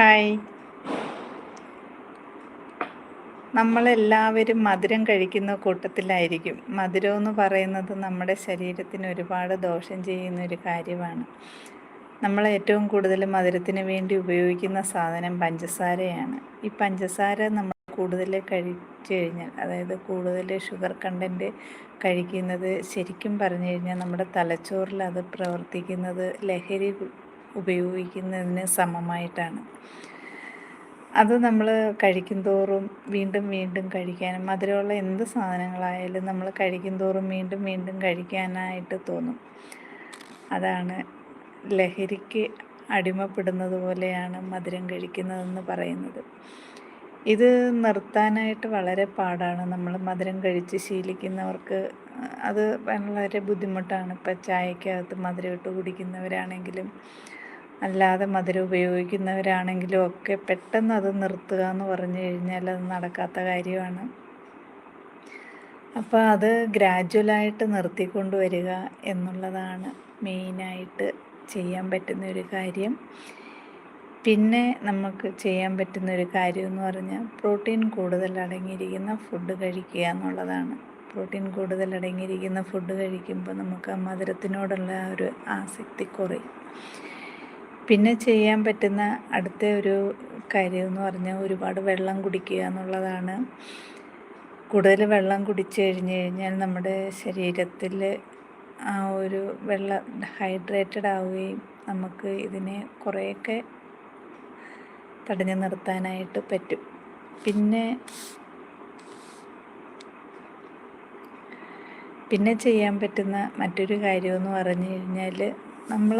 Hi. നമ്മളെല്ലാവരും മധുരം കഴിക്കുന്ന കൂട്ടത്തിലായിരിക്കും. മധുരം എന്ന് പറയുന്നത് നമ്മുടെ ശരീരത്തിന് ഒരുപാട് ദോഷം ചെയ്യുന്ന ഒരു കാര്യമാണ്. നമ്മൾ ഏറ്റവും കൂടുതൽ മധുരത്തിന് വേണ്ടി ഉപയോഗിക്കുന്ന സാധനം പഞ്ചസാരയാണ്. ഈ പഞ്ചസാര നമ്മൾ കൂടുതൽ കഴിച്ചു കഴിഞ്ഞാൽ അതായത് കൂടുതൽ ഷുഗർ കണ്ടന്റ് കഴിക്കുന്നത് ശരിക്കും പറഞ്ഞു കഴിഞ്ഞാൽ നമ്മുടെ തലച്ചോറിൽ അത് പ്രവർത്തിക്കുന്നത് ലഹരി ഉപയോഗിക്കുന്നതിന് സമമായിട്ടാണ്. അത് നമ്മൾ കഴിക്കും തോറും വീണ്ടും വീണ്ടും കഴിക്കാനും മധുരമുള്ള എന്ത് സാധനങ്ങളായാലും നമ്മൾ കഴിക്കും തോറും വീണ്ടും വീണ്ടും കഴിക്കാനായിട്ട് തോന്നും. അതാണ് ലഹരിക്ക് അടിമപ്പെടുന്നത് പോലെയാണ് മധുരം കഴിക്കുന്നതെന്ന് പറയുന്നത്. ഇത് നിർത്താനായിട്ട് വളരെ പാടാണ്. നമ്മൾ മധുരം കഴിച്ച് ശീലിക്കുന്നവർക്ക് അത് വളരെ ബുദ്ധിമുട്ടാണ്. ഇപ്പം ചായക്കകത്ത് മധുരം ഇട്ട് കുടിക്കുന്നവരാണെങ്കിലും അല്ലാതെ മധുരം ഉപയോഗിക്കുന്നവരാണെങ്കിലും ഒക്കെ പെട്ടെന്ന് അത് നിർത്തുക എന്ന് പറഞ്ഞു കഴിഞ്ഞാൽ അത് നടക്കാത്ത കാര്യമാണ്. അപ്പോൾ അത് ഗ്രാജുവലായിട്ട് നിർത്തിക്കൊണ്ട് വരിക എന്നുള്ളതാണ് മെയിനായിട്ട് ചെയ്യാൻ പറ്റുന്ന ഒരു കാര്യം. പിന്നെ നമുക്ക് ചെയ്യാൻ പറ്റുന്ന ഒരു കാര്യം എന്ന് പറഞ്ഞാൽ പ്രോട്ടീൻ കൂടുതൽ അടങ്ങിയിരിക്കുന്ന ഫുഡ് കഴിക്കുക എന്നുള്ളതാണ്. പ്രോട്ടീൻ കൂടുതൽ അടങ്ങിയിരിക്കുന്ന ഫുഡ് കഴിക്കുമ്പോൾ നമുക്ക് ആ മധുരത്തിനോടുള്ള ഒരു ആസക്തി കുറയും. പിന്നെ ചെയ്യാൻ പറ്റുന്ന അടുത്ത ഒരു കാര്യം എന്ന് പറഞ്ഞാൽ ഒരുപാട് വെള്ളം കുടിക്കുക എന്നുള്ളതാണ്. കൂടുതൽ വെള്ളം കുടിച്ചു കഴിഞ്ഞ് കഴിഞ്ഞാൽ നമ്മുടെ ശരീരത്തിൽ ആ ഒരു വെള്ളം ഹൈഡ്രേറ്റഡ് ആവുകയും നമുക്ക് ഇതിനെ കുറേയൊക്കെ തടഞ്ഞു നിർത്താനായിട്ട് പറ്റും. പിന്നെ പിന്നെ ചെയ്യാൻ പറ്റുന്ന മറ്റൊരു കാര്യമെന്ന് പറഞ്ഞു കഴിഞ്ഞാൽ നമ്മൾ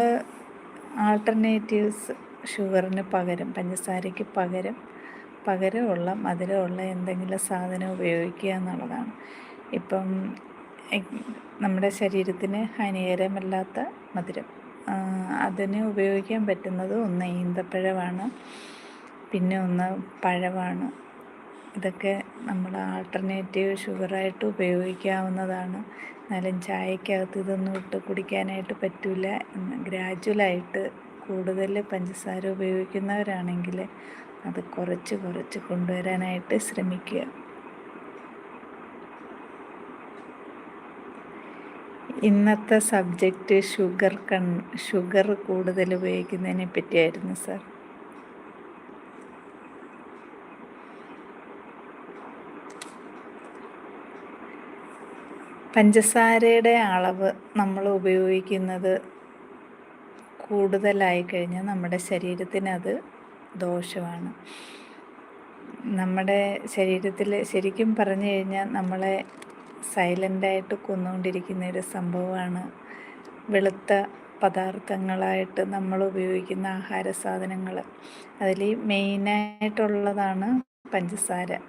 ആൾട്ടർനേറ്റീവ്സ് ഷുഗറിന് പകരം പഞ്ചസാരയ്ക്ക് പകരം പകരമുള്ള മധുരമുള്ള എന്തെങ്കിലും സാധനം ഉപയോഗിക്കുക എന്നുള്ളതാണ്. ഇപ്പം നമ്മുടെ ശരീരത്തിന് ഹാനികരമല്ലാത്ത മധുരം. അതിന് ഉപയോഗിക്കാൻ പറ്റുന്നത് ഒന്ന് ഈന്തപ്പഴമാണ് പിന്നെ ഒന്ന് പഴമാണ്. ഇതൊക്കെ നമ്മൾ ആൾട്ടർനേറ്റീവ് ഷുഗറായിട്ട് ഉപയോഗിക്കാവുന്നതാണ്. എന്നാലും ചായക്കകത്ത് ഇതൊന്നും ഇട്ട് കുടിക്കാനായിട്ട് പറ്റില്ല ഗ്രാജുവലായിട്ട് കൂടുതൽ പഞ്ചസാര ഉപയോഗിക്കുന്നവരാണെങ്കിൽ അത് കുറച്ച് കുറച്ച് കൊണ്ടുവരാനായിട്ട് ശ്രമിക്കുക. ഇന്നത്തെ സബ്ജക്റ്റ് ഷുഗർ കൺ ഷുഗർ കൂടുതൽ ഉപയോഗിക്കുന്നതിനെ പറ്റിയായിരുന്നു സാർ പഞ്ചസാരയുടെ അളവ് നമ്മൾ ഉപയോഗിക്കുന്നത് കൂടുതലായി കഴിഞ്ഞാൽ നമ്മുടെ ശരീരത്തിനത് ദോഷമാണ്. നമ്മുടെ ശരീരത്തിൽ ശരിക്കും പറഞ്ഞു കഴിഞ്ഞാൽ നമ്മളെ സൈലന്റായിട്ട് കൊന്നുകൊണ്ടിരിക്കുന്ന ഒരു സംഭവമാണ് വെളുത്ത പദാർത്ഥങ്ങളായിട്ട് നമ്മൾ ഉപയോഗിക്കുന്ന ആഹാര സാധനങ്ങൾ. അതിൽ മെയിനായിട്ടുള്ളതാണ് പഞ്ചസാര.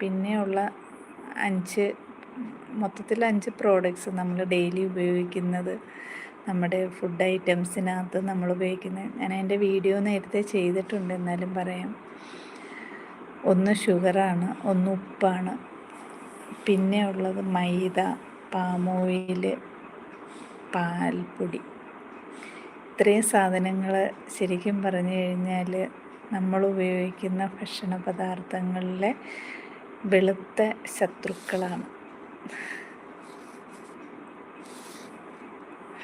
പിന്നെയുള്ള അഞ്ച് മൊത്തത്തിൽ അഞ്ച് പ്രോഡക്ട്സ് നമ്മൾ ഡെയിലി ഉപയോഗിക്കുന്നത്. നമ്മുടെ ഫുഡ് ഐറ്റംസിനകത്ത് നമ്മൾ ഉപയോഗിക്കുന്നത്. ഞാൻ എന്റെ വീഡിയോ നേരത്തെ ചെയ്തിട്ടുണ്ട് എന്നാലും പറയാം. ഒന്ന് ഷുഗറാണ് ഒന്ന് ഉപ്പാണ്. പിന്നെ ഉള്ളത് മൈദ പാം ഓയിൽ പാൽപ്പൊടി. ഇത്രയും സാധനങ്ങൾ ശരിക്കും പറഞ്ഞു കഴിഞ്ഞാൽ നമ്മൾ ഉപയോഗിക്കുന്ന ഭക്ഷണ പദാർത്ഥങ്ങളിലെ വെളുത്ത ശത്രുക്കളാണ്.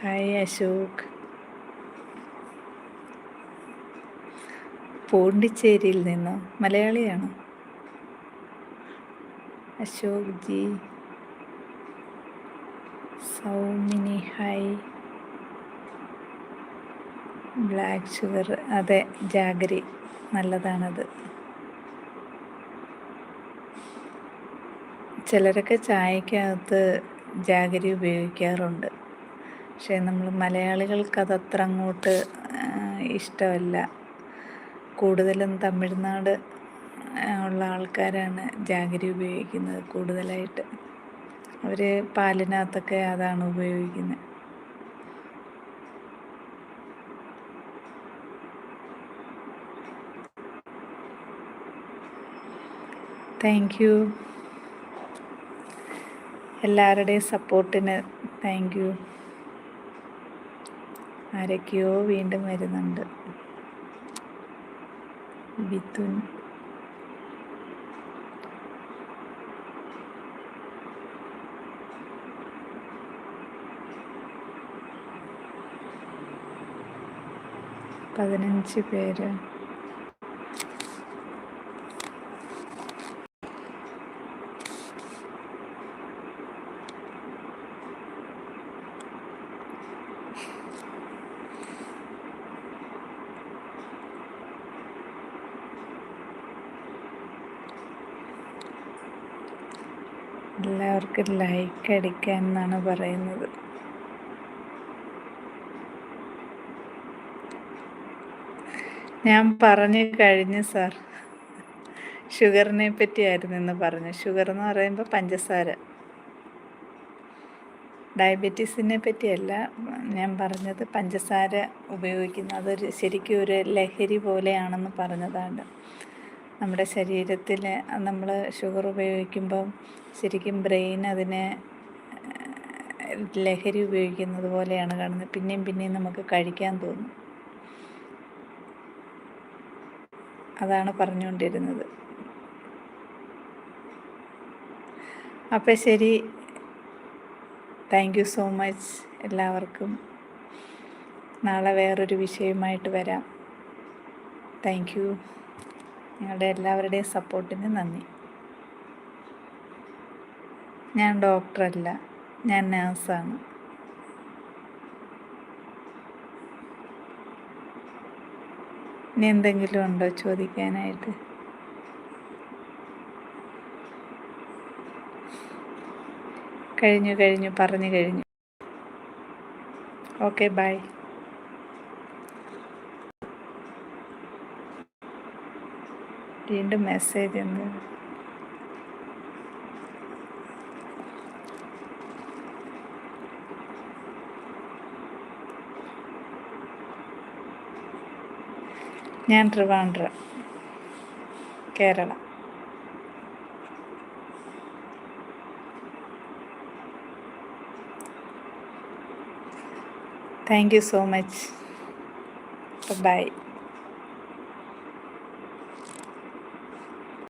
ഹായ് അശോക്. പോണ്ടിച്ചേരിയിൽ നിന്നോ മലയാളിയാണോ. Ashok ji. Soumini hi. Black sugar അതെ ജാഗരി നല്ലതാണത്. ചിലരൊക്കെ ചായക്കകത്ത് ജാഗരി ഉപയോഗിക്കാറുണ്ട്. പക്ഷേ നമ്മൾ മലയാളികൾക്ക് അതത്ര അങ്ങോട്ട് ഇഷ്ടമല്ല. കൂടുതലും തമിഴ്നാട് ഉള്ള ആൾക്കാരാണ് ജാഗരി ഉപയോഗിക്കുന്നത് കൂടുതലായിട്ട്. അവർ പാലിനകത്തൊക്കെ അതാണ് ഉപയോഗിക്കുന്നത് താങ്ക് യു. എല്ലാവരുടെയും സപ്പോർട്ടിന് താങ്ക് യു ആരൊക്കെയോ വീണ്ടും വരുന്നുണ്ട്. ബിതുൻ. പതിനഞ്ച് പേര്. എല്ലാവർക്കും ലൈക്ക് അടിക്കാൻ എന്നാണ് പറയുന്നത്. ഞാൻ പറഞ്ഞു കഴിഞ്ഞു സാർ ഷുഗറിനെ പറ്റിയായിരുന്നു ഇന്ന് പറഞ്ഞു. ഷുഗർ എന്ന് പറയുമ്പോൾ പഞ്ചസാര. ഡയബറ്റീസിനെ പറ്റിയല്ല ഞാൻ പറഞ്ഞത് പഞ്ചസാര ഉപയോഗിക്കുന്നത്. അതൊരു ശരിക്കും ഒരു ലഹരി പോലെയാണെന്ന് പറഞ്ഞതാണ് നമ്മുടെ ശരീരത്തിൽ നമ്മൾ ഷുഗർ ഉപയോഗിക്കുമ്പം ശരിക്കും ബ്രെയിൻ അതിനെ ലഹരി ഉപയോഗിക്കുന്നത് പോലെയാണ് കാണുന്നത്. പിന്നെയും പിന്നെയും നമുക്ക് കഴിക്കാൻ തോന്നും. അതാണ് പറഞ്ഞുകൊണ്ടിരുന്നത്. അപ്പം ശരി. താങ്ക് യു സോ മച്ച് എല്ലാവർക്കും. നാളെ വേറൊരു വിഷയമായിട്ട് വരാം. താങ്ക് യു നിങ്ങളുടെ എല്ലാവരുടെയും സപ്പോർട്ടിന് നന്ദി. ഞാൻ ഡോക്ടറല്ല ഞാൻ നേഴ്സാണ്. ഇനി എന്തെങ്കിലും ഉണ്ടോ ചോദിക്കാനായിട്ട്? കഴിഞ്ഞു കഴിഞ്ഞു പറഞ്ഞു കഴിഞ്ഞു. Okay bye. വീണ്ടും മെസ്സേജ് എന്ത്? ഞാൻ Trivandrum Kerala. Thank you so much bye